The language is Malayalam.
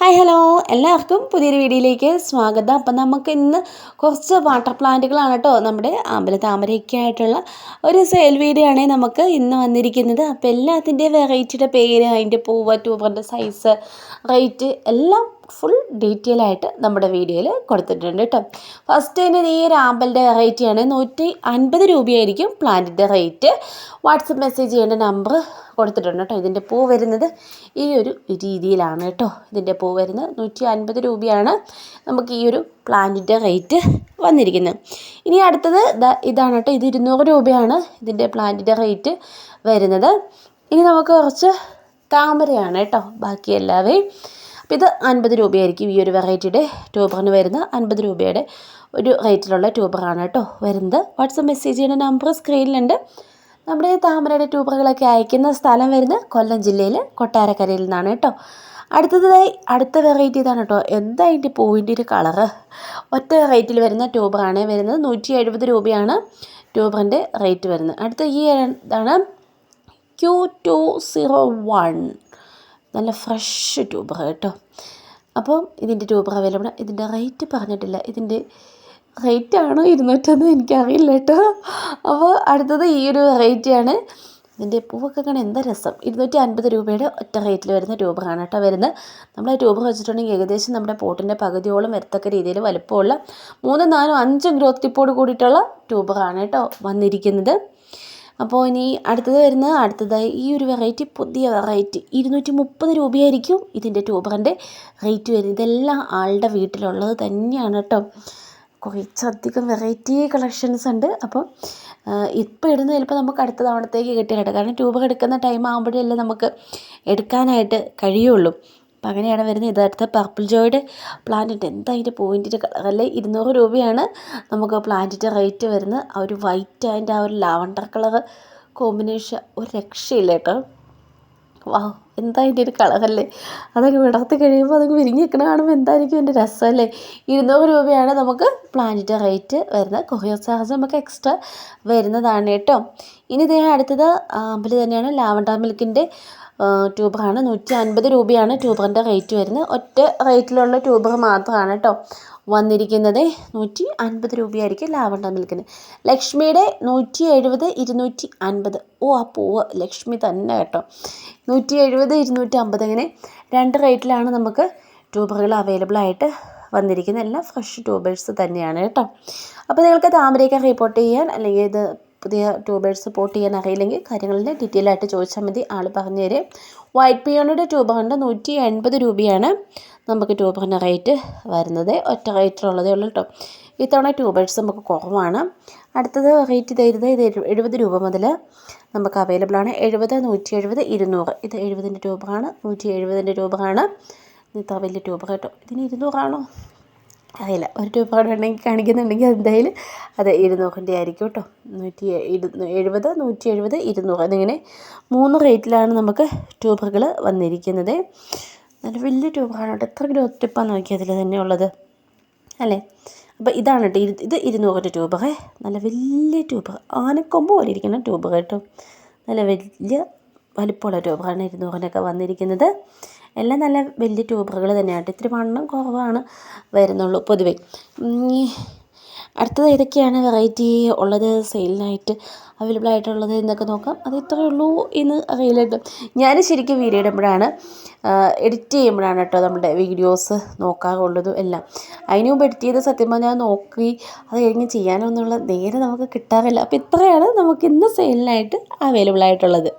Hi hello. എല്ലാവർക്കും പുതിയൊരു വീഡിയോയിലേക്ക് സ്വാഗതം. അപ്പം നമുക്ക് ഇന്ന് കുറച്ച് വാട്ടർ പ്ലാന്റുകളാണ് കേട്ടോ. നമ്മുടെ അമ്പല താമരയൊക്കെ ആയിട്ടുള്ള ഒരു സെയിൽ വീഡിയോ നമുക്ക് ഇന്ന് വന്നിരിക്കുന്നത്. അപ്പോൾ എല്ലാത്തിന്റെ വെറൈറ്റിയുടെ പേര് അതിന്റെ പൂവ് ട്യൂബറിന്റെ സൈസ് റേറ്റ് എല്ലാം ഫുൾ ഡീറ്റെയിൽ ആയിട്ട് നമ്മുടെ വീഡിയോയിൽ കൊടുത്തിട്ടുണ്ട് കേട്ടോ ഫസ്റ്റ് തന്നെ ഈ ഒരു ആമ്പലിന്റെ വെറൈറ്റിയാണ് നൂറ്റി അൻപത് രൂപയായിരിക്കും പ്ലാന്റിന്റെ റേറ്റ് വാട്സപ്പ് മെസ്സേജ് ചെയ്യേണ്ട നമ്പർ കൊടുത്തിട്ടുണ്ട് കേട്ടോ ഇതിന്റെ പൂ വരുന്നത് ഈ ഒരു രീതിയിലാണ് കേട്ടോ ഇതിന്റെ പൂ വരുന്നത് നൂറ്റി അൻപത് രൂപയാണ് നമുക്ക് ഈ ഒരു പ്ലാന്റിന്റെ റേറ്റ് വന്നിരിക്കുന്നത്. ഇനി അടുത്തത് ഇതാണ് കേട്ടോ ഇത് ഇരുന്നൂറ് രൂപയാണ് ഇതിന്റെ പ്ലാന്റിന്റെ റേറ്റ് വരുന്നത്. ഇനി നമുക്ക് കുറച്ച് താമരയാണ് കേട്ടോ ബാക്കി എല്ലാവരെയും ഇത് അൻപത് രൂപയായിരിക്കും ഈ ഒരു വെറൈറ്റിയുടെ ട്യൂബറിന് വരുന്ന അൻപത് രൂപയുടെ ഒരു റേറ്റിലുള്ള ട്യൂബറാണ് കേട്ടോ വരുന്നത്. വാട്സപ്പ് മെസ്സേജ് ചെയ്യുന്ന നമ്പർ സ്ക്രീനിലുണ്ട്. നമ്മുടെ താമരയുടെ ട്യൂബറുകളൊക്കെ അയക്കുന്ന സ്ഥലം വരുന്നത് കൊല്ലം ജില്ലയിൽ കൊട്ടാരക്കരയിൽ നിന്നാണ് കേട്ടോ. അടുത്തതായി അടുത്ത വെറൈറ്റി ഇതാണ് കേട്ടോ. എന്താ അതിന്റെ പൂവിന്റെ ഒരു കളറ് ഒറ്റ റേറ്റിൽ വരുന്ന ട്യൂബറാണ് വരുന്നത്. നൂറ്റി എഴുപത് രൂപയാണ് ട്യൂബറിന്റെ റേറ്റ് വരുന്നത്. അടുത്ത ഈ ഇതാണ് ക്യൂ ടു സീറോ വൺ. നല്ല ഫ്രഷ് ട്യൂബർ കേട്ടോ. അപ്പം ഇതിന്റെ ട്യൂബർ അവൈലബിൾ ഇതിന്റെ റേറ്റ് പറഞ്ഞിട്ടില്ല. ഇതിന്റെ റേറ്റ് ആണോ ഇരുന്നൂറ്റൊന്നും എനിക്കറിയില്ല കേട്ടോ. അപ്പോൾ അടുത്തത് ഈ ഒരു വെറൈറ്റിയാണ് ഇതിന്റെ പൂവൊക്കെ കാണാൻ എന്താ രസം. ഇരുന്നൂറ്റി അൻപത് രൂപയുടെ ഒറ്റ റേറ്റിൽ വരുന്ന ട്യൂബറാണ് കേട്ടോ വരുന്നത്. നമ്മൾ ആ ട്യൂബർ വെച്ചിട്ടുണ്ടെങ്കിൽ ഏകദേശം നമ്മുടെ പോട്ടിന്റെ പകുതിയോളം വരത്തക്ക രീതിയിൽ വലുപ്പമുള്ള മൂന്നും നാലും അഞ്ചും ഗ്രോത്ത് ടിപ്പോട് കൂടിയിട്ടുള്ള ട്യൂബറാണ് കേട്ടോ വന്നിരിക്കുന്നത്. അപ്പോൾ ഇനി അടുത്തത് വരുന്നത് അടുത്തതായി ഈ ഒരു വെറൈറ്റി പുതിയ വെറൈറ്റി ഇരുന്നൂറ്റി മുപ്പത് രൂപയായിരിക്കും ഇതിന്റെ ട്യൂബറിന്റെ റേറ്റ് വരുന്നത്. ഇതെല്ലാം ആളുടെ വീട്ടിലുള്ളത് തന്നെയാണ് കേട്ടോ. കുറച്ചധികം വെറൈറ്റി കളക്ഷൻസ് ഉണ്ട്. അപ്പോൾ ഇപ്പോൾ ഇടുന്ന ചിലപ്പോൾ നമുക്ക് അടുത്ത തവണത്തേക്ക് കിട്ടിയിട്ടുണ്ട്. കാരണം ട്യൂബർ എടുക്കുന്ന ടൈം ആകുമ്പോഴല്ലേ നമുക്ക് എടുക്കാനായിട്ട് കഴിയുള്ളൂ. അപ്പം അങ്ങനെയാണ് വരുന്നത്. ഇതടുത്ത പർപ്പിൾ ജോയുടെ പ്ലാനറ്റ് എന്താ അതിന്റെ കളർ അല്ലേ? ഇരുന്നൂറ് രൂപയാണ് നമുക്ക് പ്ലാന്റിന്റെ റേറ്റ് വരുന്നത്. ആ ഒരു വൈറ്റ് അതിന്റെ ആ ഒരു ലാവണ്ടർ കളർ കോമ്പിനേഷൻ ഒരു രക്ഷയില്ല കേട്ടോ. വാ എന്താ അതിന്റെ ഒരു കളറല്ലേ അതൊക്കെ വിടർത്തി കഴിയുമ്പോൾ അതൊക്കെ വിരിഞ്ഞ് നിൽക്കണ കാണുമ്പോൾ എന്തായിരിക്കും എന്റെ രസമല്ലേ ഇരുന്നൂറ് രൂപയാണ് നമുക്ക് പ്ലാന്റിന്റെ റേറ്റ് വരുന്നത് കൊറിയർ ചാർജ് നമുക്ക് എക്സ്ട്രാ വരുന്നതാണ് കേട്ടോ. ഇനി ഇതേ അടുത്തത് അമ്പലി തന്നെയാണ്. ലാവണ്ടർ മിൽക്കിന്റെ ട്യൂബറാണ് നൂറ്റി അൻപത് രൂപയാണ് ട്യൂബറിന്റെ റേറ്റ് വരുന്നത്. ഒറ്റ റേറ്റിലുള്ള ട്യൂബർ മാത്രമാണ് കേട്ടോ വന്നിരിക്കുന്നത്. നൂറ്റി അൻപത് രൂപയായിരിക്കും ലാവണ്ടർ മിൽക്കിന് ലക്ഷ്മിയുടെ നൂറ്റി എഴുപത് ഇരുന്നൂറ്റി അൻപത് ഓ ആ പൂവ് ലക്ഷ്മി തന്നെ കേട്ടോ. നൂറ്റി ഇരുന്നൂറ്റി അമ്പത് അങ്ങനെ രണ്ട് റേറ്റിലാണ് നമുക്ക് ട്യൂബറുകൾ അവൈലബിൾ ആയിട്ട് വന്നിരിക്കുന്നത്. എല്ലാം ഫ്രഷ് ട്യൂബേഴ്സ് തന്നെയാണ് കേട്ടോ. അപ്പോൾ നിങ്ങൾക്ക് താമരയൊക്കെ റിപ്പോർട്ട് ചെയ്യാൻ അല്ലെങ്കിൽ ഇത് പുതിയ ട്യൂബേഴ്സ് സപ്പോർട്ട് ചെയ്യാൻ അറിയില്ലെങ്കിൽ കാര്യങ്ങളിൽ ഡീറ്റെയിൽ ആയിട്ട് ചോദിച്ചാൽ മതി. ആൾ പറഞ്ഞു തരും. വൈറ്റ് പിയോണിയുടെ ട്യൂബറിന്റെ നൂറ്റി എൺപത് രൂപയാണ് നമുക്ക് ട്യൂബറിന്റെ റേറ്റ് വരുന്നത്. ഒറ്റ റേറ്റിലുള്ളതേ ഉള്ളൂ കേട്ടോ. ഇത്തവണ ട്യൂബേഴ്സ് നമുക്ക് കുറവാണ്. അടുത്തത് റേറ്റ് തരുന്നത് ഇത് എഴുപത് രൂപ മുതൽ നമുക്ക് അവൈലബിൾ ആണ്. എഴുപത് നൂറ്റി എഴുപത് ഇരുന്നൂറ്. ഇത് എഴുപതിന്റെ രൂപയാണ് നൂറ്റി എഴുപതിന്റെ രൂപയാണ്. ഇത്ര വലിയ രൂപ കേട്ടോ. ഇതിന് ഇരുന്നൂറാണോ? അറിയില്ല. ഒരു രൂപ ഉണ്ടെങ്കിൽ കാണിക്കുന്നുണ്ടെങ്കിൽ എന്തായാലും അത് ഇരുന്നൂറിന്റെ ആയിരിക്കും കേട്ടോ. നൂറ്റി എഴുപത് നൂറ്റി എഴുപത് ഇരുന്നൂറ് എന്നിങ്ങനെ മൂന്ന് റേറ്റിലാണ് നമുക്ക് ട്യൂബറുകൾ വന്നിരിക്കുന്നത്. നല്ല വലിയ ട്യൂബറാണ് കേട്ടോ. എത്ര ഗ്രോത്ത് ടിപ്പാന്ന് നോക്കിയതിൽ തന്നെ ഉള്ളത്. അല്ലേ? അപ്പോൾ ഇതാണ് കേട്ടോ. ഇത് ഇരുന്നൂറിന്റെ ട്യൂബറേ നല്ല വലിയ ട്യൂബ്. ആനക്കൊമ്പ് പോലെ ഇരിക്കുന്ന ട്യൂബ് കേട്ടോ. നല്ല വലിയ വലിപ്പമുള്ള ട്യൂബാണ് ഇരുന്നൂറിനൊക്കെ വന്നിരിക്കുന്നത്. എല്ലാം നല്ല വലിയ ട്യൂബറുകൾ തന്നെയാണ് ഇത്തിരി വണ്ണം കുറവാണ് വരുന്നുള്ളൂ പൊതുവേ. അടുത്തത് ഏതൊക്കെയാണ് വെറൈറ്റി ഉള്ളത് സെയിലിനായിട്ട് അവൈലബിൾ ആയിട്ടുള്ളത് എന്നൊക്കെ നോക്കാം. അത് ഇത്രയേ ഉള്ളൂ എന്ന് അറിയില്ല ഞാൻ ശരിക്കും വീഡിയോ ഇടുമ്പോഴാണ് എഡിറ്റ് ചെയ്യുമ്പോഴാണ് കേട്ടോ നമ്മുടെ വീഡിയോസ് നോക്കാറുള്ളതും എല്ലാം. അതിന് മുമ്പ് എഡിറ്റ് ചെയ്ത് സത്യം പറഞ്ഞാൽ നോക്കി അത് കഴിഞ്ഞ് ചെയ്യാനൊന്നുള്ള നേരെ നമുക്ക് കിട്ടാറില്ല. അപ്പോൾ ഇത്രയാണ് നമുക്ക് ഇന്ന് സെയിലിനായിട്ട് അവൈലബിൾ ആയിട്ടുള്ളത്.